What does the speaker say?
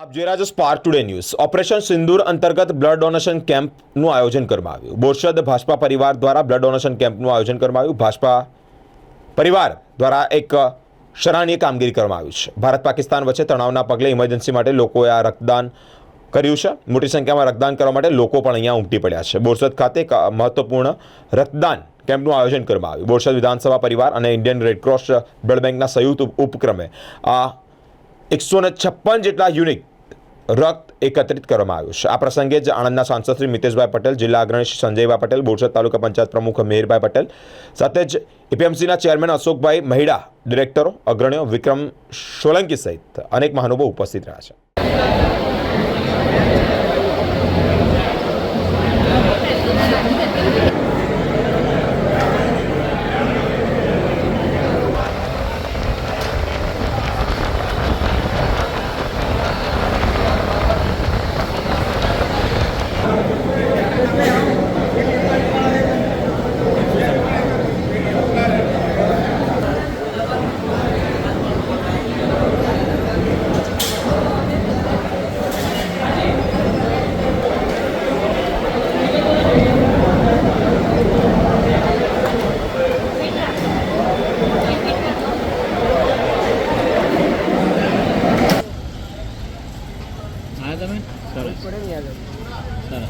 આપ જોઈ રહ્યા છો સ્પાર્ક ટુડે ન્યૂઝ ઓપરેશન સિંદૂર અંતર્ગત બ્લડ ડોનેશન કેમ્પનું આયોજન કરવામાં આવ્યું. બોરસદ ભાજપા પરિવાર દ્વારા બ્લડ ડોનેશન કેમ્પનું આયોજન કરવામાં આવ્યું. ભાજપા પરિવાર દ્વારા એક સરાહનીય કામગીરી કરવામાં આવી છે. ભારત પાકિસ્તાન વચ્ચે તણાવના પગલે ઇમરજન્સી માટે લોકોએ આ રક્તદાન કર્યું છે. મોટી સંખ્યામાં રક્તદાન કરવા માટે લોકો પણ અહીંયા ઉમટી પડ્યા છે. બોરસદ ખાતે મહત્વપૂર્ણ રક્તદાન કેમ્પનું આયોજન કરવામાં આવ્યું. બોરસદ વિધાનસભા પરિવાર અને ઇન્ડિયન રેડક્રોસ બ્લડ બેંકના સંયુક્ત ઉપક્રમે આ એકસો ને છપ્પન જેટલા યુનિટ રક્ત એકત્રિત કરવામાં આવ્યું છે. આ પ્રસંગે જ આણંદના સાંસદ શ્રી મિતેશભાઈ પટેલ, જિલ્લા અગ્રણી શ્રી સંજયભાઈ પટેલ, બોરસદ તાલુકા પંચાયત પ્રમુખ મેહરભાઈ પટેલ, સાથે જ એપીએમસીના ચેરમેન અશોકભાઈ મહિડા, ડિરેક્ટરો, અગ્રણીઓ વિક્રમ સોલંકી સહિત અનેક મહાનુભાવ ઉપસ્થિત રહ્યા છે. సరే